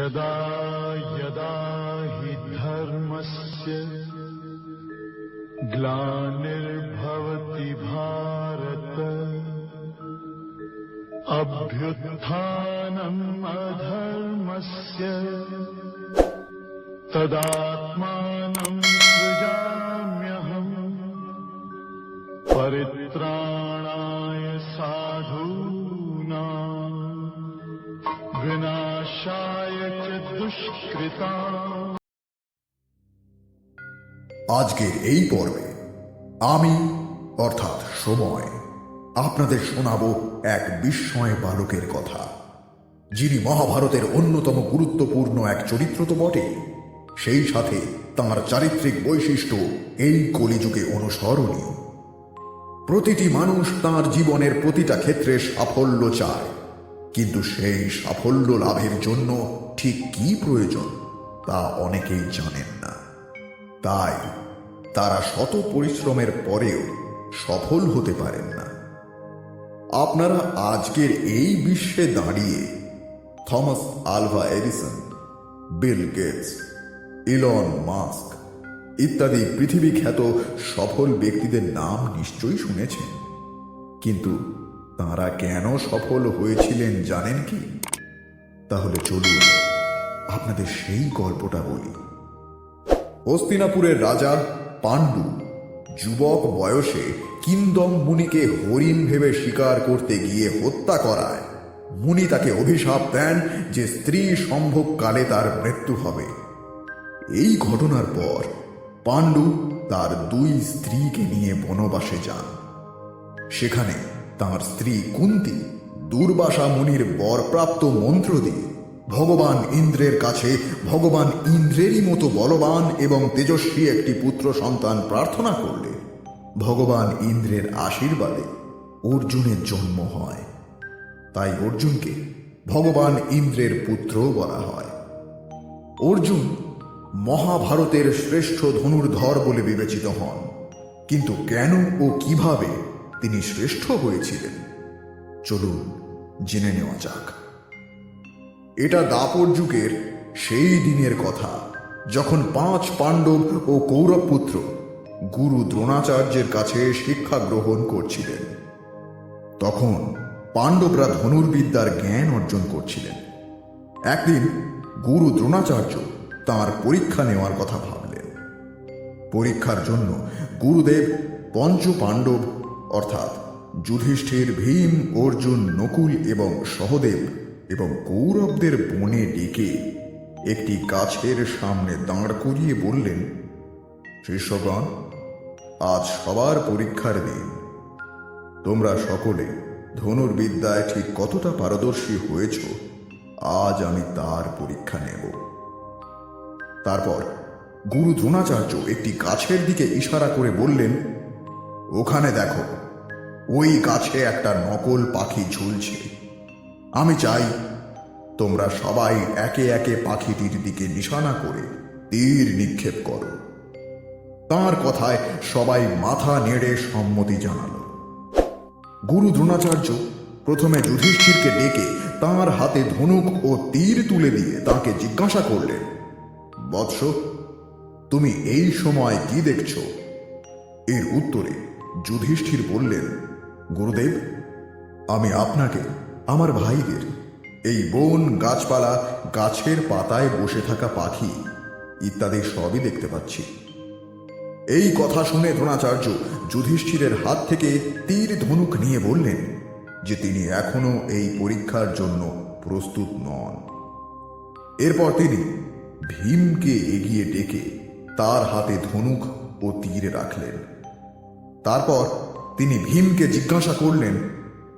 यदा यदा हि धर्मस्य ग्लानिर्भवति भारत अभ्युत्थानम् अधर्मस्य तदात्मानम् सृजाम्यहम् परित्राणाय আজকের এই পর্বে আমি, অর্থাৎ সময়, আপনাদের শোনাব এক বিস্ময় বালকের কথা, যিনি মহাভারতের অন্যতম গুরুত্বপূর্ণ এক চরিত্র তো বটে, সেই সাথে তাঁর চারিত্রিক বৈশিষ্ট্য এই কলিযুগে অনুসরণীয়। প্রতিটি মানুষ তাঁর জীবনের প্রতিটা ক্ষেত্রে সাফল্য চায়, কিন্তু সেই সাফল্য লাভের জন্য ঠিক কি প্রয়োজন তা অনেকেই জানেন না। তাই তারা শত পরিশ্রমের পরেও সফল হতে পারেন না। আপনারা আজকের এই বিশ্বে দাঁড়িয়ে Thomas Alva Edison, Bill Gates, Elon Musk ইত্যাদি পৃথিবী খ্যাত সফল ব্যক্তিদের নাম নিশ্চয়ই শুনেছেন। কিন্তু তারা কেন সফল হয়েছিলেন জানেন কি? তাহলে চলুন আপনাদের সেই গল্পটা বলি। হস্তিনাপুরের রাজা পাণ্ডু যুবক বয়সে কিন্দম মুনিকে হরিণ ভেবে শিকার করতে গিয়ে হত্যা করায়। মুনি তাকে অভিশাপ দেন যে স্ত্রী সম্ভোগকালে তার মৃত্যু হবে। এই ঘটনার পর পাণ্ডু তার দুই স্ত্রীকে নিয়ে বনবাসে যান। সেখানে তার স্ত্রী কুন্তি দুর্বাসা মুনির বরপ্রাপ্ত মন্ত্র দিয়ে ভগবান ইন্দ্রের কাছে, ভগবান ইন্দ্রেরই মতো বলবান এবং তেজস্বী একটি পুত্র সন্তান প্রার্থনা করলে, ভগবান ইন্দ্রের আশীর্বাদে অর্জুনের জন্ম হয়। তাই অর্জুনকে ভগবান ইন্দ্রের পুত্র বলা হয়। অর্জুন মহাভারতের শ্রেষ্ঠ ধনুর্ধর বলে বিবেচিত হন। কিন্তু কেন ও কীভাবে তিনি শ্রেষ্ঠ হয়েছিলেন? চলুন জেনে নেওয়া যাক। এটা দাপর যুগের সেই দিনের কথা, যখন পাঁচ পাণ্ডব ও কৌরব পুত্র গুরু দ্রোণাচার্যের কাছে শিক্ষা গ্রহণ করছিলেন। তখন পাণ্ডবরা ধনুর্বিদ্যার জ্ঞান অর্জন করছিলেন। একদিন গুরু দ্রোণাচার্য তার পরীক্ষা নেওয়ার কথা ভাবলেন। পরীক্ষার জন্য গুরুদেব পঞ্চ পাণ্ডব অর্থাৎ যুধিষ্ঠির ভীম, অর্জুন, নকুল এবং সহদেব এবং কৌরবদের বনে ডেকে একটি গাছের সামনে দাঁড় করিয়ে বললেন শিষ্যগণ আজ সবার পরীক্ষার দিন। তোমরা সকলে ধনুর্বিদ্যায় ঠিক কতটা পারদর্শী হয়েছ, আজ আমি তার পরীক্ষা নেব। তারপর গুরু দ্রোণাচার্য একটি গাছের দিকে ইশারা করে বললেন, ওখানে দেখো, ওই গাছে একটা নকল পাখি ঝুলছে। আমি চাই তোমরা সবাই একে একে পাখিটির দিকে নিশানা করে তীর নিক্ষেপ করো। তার কথায় সবাই মাথা নেড়ে সম্মতি জানালো। গুরু দ্রোণাচার্য প্রথমে যুধিষ্ঠিরকে ডেকে তার হাতে ধনুক ও তীর তুলে দিয়ে তাকে জিজ্ঞাসা করলেন, বৎস, তুমি এই সময় কি দেখছ? এর উত্তরে যুধিষ্ঠির বললেন, গুরুদেব, আমি আপনাকে আমার ভাইদের। এই বন, গাছপালা, গাছের পাতায় বসে থাকা পাখি ইত্যাদি সবই দেখতে পাচ্ছি। এই কথা শুনে দ্রোণাচার্য যুধিষ্ঠিরের হাত থেকে তীর ধনুক নিয়ে বললেন যে তিনি এখনও এই পরীক্ষার জন্য প্রস্তুত নন। এরপর তিনি ভীমকে এগিয়ে ডেকে তার হাতে ধনুক ও তীর রাখলেন। তারপর তিনি ভীমকে জিজ্ঞাসা করলেন,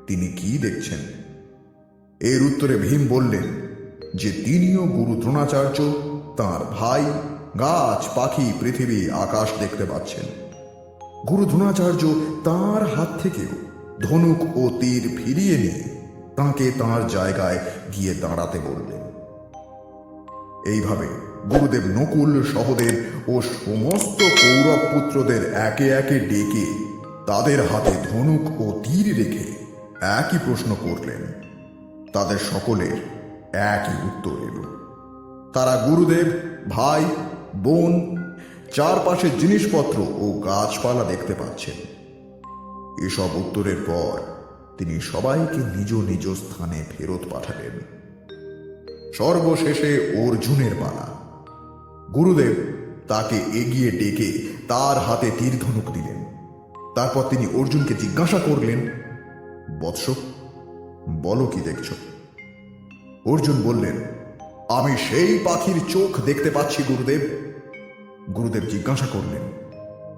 তিনি কি দেখছেন? এর উত্তরে ভীম বললেন, যে তিনিও গুরু দ্রোণাচার্য, তার ভাই গাছ, পাখি, পৃথিবী, আকাশ দেখতে পাচ্ছেন। গুরু দ্রোণাচার্য তার হাত থেকেও ধনুক ও তীর ফিরিয়ে নিয়ে তাকে তার জায়গায় গিয়ে দাঁড়াতে বললেন। এইভাবে গুরুদেব নকুল, সহদেব ও সমস্ত কৌরব পুত্রদের একে একে ডেকে তাদের হাতে ধনুক ও তীর রেখে একই প্রশ্ন করলেন। তাদের সকলের একই উত্তর এলো। তারা গুরুদেব, ভাই, বোন, চারপাশে জিনিসপত্র ও গাছপালা দেখতে পাচ্ছেন। এসব উত্তরের পর তিনি সবাইকে নিজ নিজ স্থানে ফেরত পাঠালেন। সর্বশেষে অর্জুনের পালা। গুরুদেব তাকে এগিয়ে ডেকে তার হাতে তীর ধনুক দিলেন। তারপর তিনি অর্জুনকে জিজ্ঞাসা করলেন, বৎস বলো কি দেখছ? অর্জুন বললেন, আমি সেই পাখির চোখ দেখতে পাচ্ছি, গুরুদেব। গুরুদেব জিজ্ঞাসা করলেন,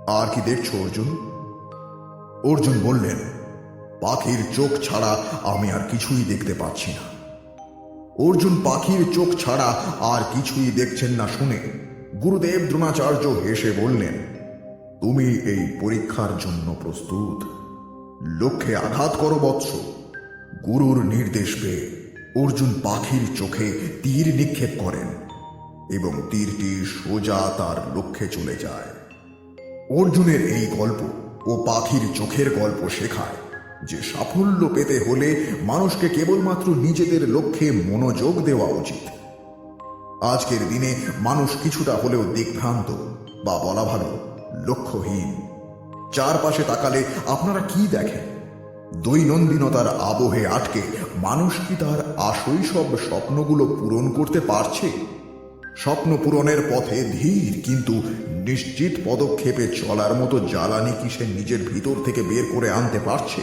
আর কি দেখছ অর্জুন? অর্জুন বললেন, পাখির চোখ ছাড়া আমি আর কিছুই দেখতে পাচ্ছি না। অর্জুন পাখির চোখ ছাড়া আর কিছুই দেখছেন না শুনে গুরুদেব দ্রোণাচার্য হেসে বললেন, তুমি এই পরীক্ষার জন্য প্রস্তুত। লক্ষ্যে আঘাত করো বৎস। গুরুর নির্দেশ পেয়ে অর্জুন পাখির চোখে তীর নিক্ষেপ করেন এবং তীরটি সোজা তার লক্ষ্যে চলে যায়। অর্জুনের এই গল্প ও পাখির চোখের গল্প শেখায় যে সাফল্য পেতে হলে মানুষকে কেবলমাত্র নিজেদের লক্ষ্যে মনোযোগ দেওয়া উচিত। আজকের দিনে মানুষ কিছুটা হলেও দিকভ্রান্ত বা বলা ভালো লক্ষ্যহীন। চারপাশে তাকালে আপনারা কি দেখেন? দৈনন্দিনতার আবহে আটকে মানুষ কি তার আশৈশব স্বপ্নগুলো পূরণ করতে পারছে? স্বপ্ন পূরণের পথে ধীর কিন্তু নিশ্চিত পদক্ষেপে চলার মতো জ্বালানি কি সে নিজের ভিতর থেকে বের করে আনতে পারছে?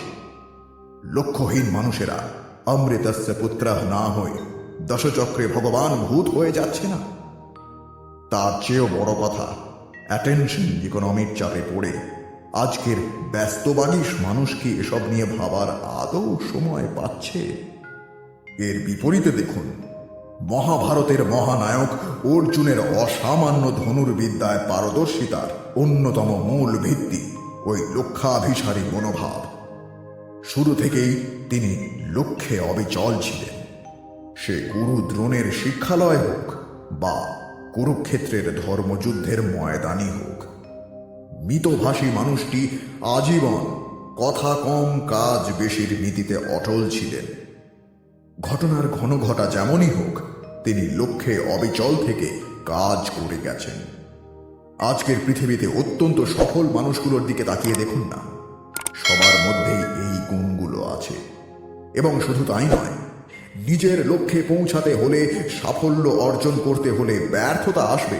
লক্ষ্যহীন মানুষেরা, অমৃতস্য পুত্র না হয়ে, দশচক্রে ভগবান ভূত হয়ে যাচ্ছে না? তার চেয়েও বড় কথা অ্যাটেনশন ইকোনমির চাপে পড়ে আজকের ব্যস্তবাগিস মানুষ কি এসব নিয়ে ভাবার আদৌ সময় পাচ্ছে? এর বিপরীতে দেখুন, মহাভারতের মহানায়ক অর্জুনের অসামান্য ধনুর্বিদ্যায় পারদর্শিতার অন্যতম মূল ভিত্তি ওই লক্ষ্যাভিসারী মনোভাব। শুরু থেকেই তিনি লক্ষ্যে অবিচল ছিলেন। সে গুরু দ্রোণের শিক্ষালয় হোক বা কুরুক্ষেত্রের ধর্মযুদ্ধের ময়দানই হোক মিতভাষী মানুষটি আজীবন কথা কম, কাজ বেশির নীতিতে অটল ছিলেন। ঘটনার ঘন ঘটা যেমনই হোক, তিনি লক্ষ্যে অবিচল থেকে কাজ করে গেছেন। আজকের পৃথিবীতে অত্যন্ত সফল মানুষগুলোর দিকে তাকিয়ে দেখুন না। সবার মধ্যেই এই গুণগুলো আছে। এবং শুধু তাই নয়, নিজের লক্ষ্যে পৌঁছাতে হলে, সাফল্য অর্জন করতে হলে ব্যর্থতা আসবে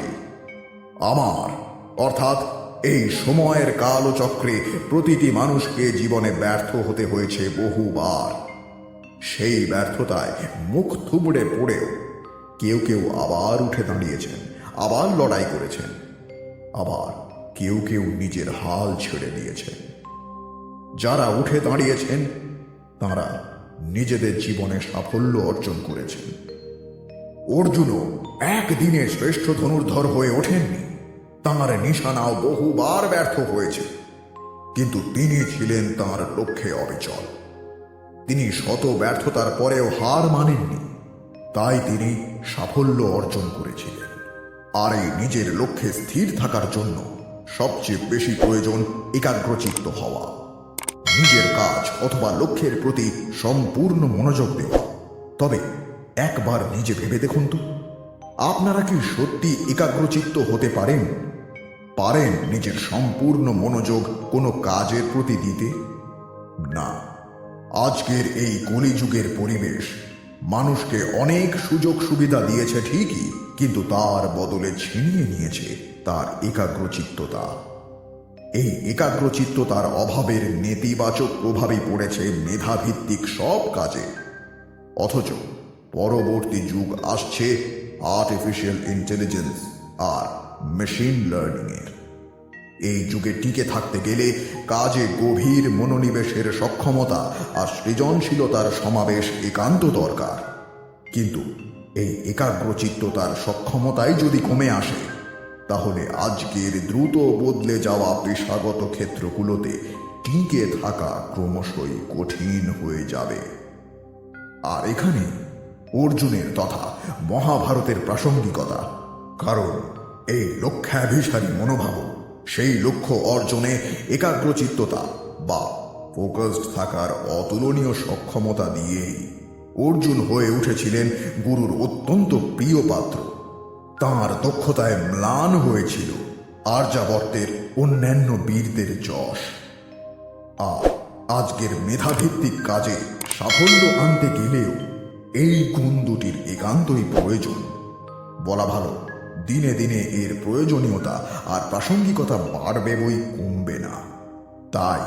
আমার, অর্থাৎ এই সময়ের কালচক্রে প্রতিটি মানুষকে জীবনে ব্যর্থ হতে হয়েছে বহুবার। সেই ব্যর্থতায় মুখ থুবড়ে পড়েও কেউ কেউ আবার উঠে দাঁড়িয়েছেন, আবার লড়াই করেছেন, আবার কেউ কেউ নিজের হাল ছেড়ে দিয়েছেন। যারা উঠে দাঁড়িয়েছেন, তারা নিজেদের জীবনে সাফল্য অর্জন করেছেন। অর্জুনও একদিনে শ্রেষ্ঠ ধনুর্ধর হয়ে ওঠেননি। তাঁর নিশানাও বহুবার ব্যর্থ হয়েছে। কিন্তু তিনি ছিলেন তাঁর লক্ষ্যে অবিচল। তিনি শত ব্যর্থতার পরেও হার মানেননি। তাই তিনি সাফল্য অর্জন করেছিলেন। আর এই নিজের লক্ষ্যে স্থির থাকার জন্য সবচেয়ে বেশি প্রয়োজন একাগ্রচিত্ত হওয়া। নিজের কাজ অথবা লক্ষ্যের প্রতি সম্পূর্ণ মনোযোগ দেওয়া। তবে একবার নিজে ভেবে দেখুন তো। আপনারা কি সত্যি একাগ্রচিত্ত হতে পারেন? পারেন নিজের সম্পূর্ণ মনোযোগ কোনো কাজের প্রতি দিতে? না। আজকের এই কলিযুগের পরিবেশ মানুষকে অনেক সুযোগ সুবিধা দিয়েছে ঠিকই, কিন্তু তার বদলে ছিনিয়ে নিয়েছে তার একাগ্রচিত্ততা। এই একাগ্রচিত্ততার অভাবের নেতিবাচক প্রভাবই পড়েছে মেধাভিত্তিক সব কাজে। অথচ পরবর্তী যুগ আসছে আর্টিফিশিয়াল ইন্টেলিজেন্স আর মেশিন লার্নিংয়ের এই যুগে টিকে থাকতে গেলে কাজে গভীর মনোনিবেশের সক্ষমতা আর সৃজনশীলতার সমাবেশ একান্ত দরকার। কিন্তু এই একাগ্রচিত্ততার সক্ষমতাই যদি কমে আসে, তাহলে আজকের দ্রুত বদলে যাওয়া পেশাগত ক্ষেত্রগুলোতে টিকে থাকা ক্রমশই কঠিন হয়ে যাবে। আর এখানে অর্জুনের তথা মহাভারতের প্রাসঙ্গিকতা। কারণ এই লক্ষ্যাভিসারী মনোভাব, সেই লক্ষ্য অর্জনে একাগ্রচিত্ততা বা ফোকাসড থাকার অতুলনীয় সক্ষমতা দিয়েই অর্জুন হয়ে উঠেছিলেন গুরুর অত্যন্ত প্রিয় পাত্র। তার দক্ষতায় ম্লান হয়েছিল আর্যাবর্তের অন্যান্য বীরদের যশ। আর আজকের মেধাভিত্তিক কাজে সাফল্য আনতে গেলেও এই গুণ দুটির একান্তই প্রয়োজন। বলা ভালো, দিনে দিনে এর প্রয়োজনীয়তা আর প্রাসঙ্গিকতা বাড়বে বই কমবে না। তাই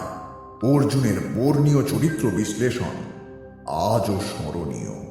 অর্জুনের বর্ণীয় চরিত্র বিশ্লেষণ আজও স্মরণীয়।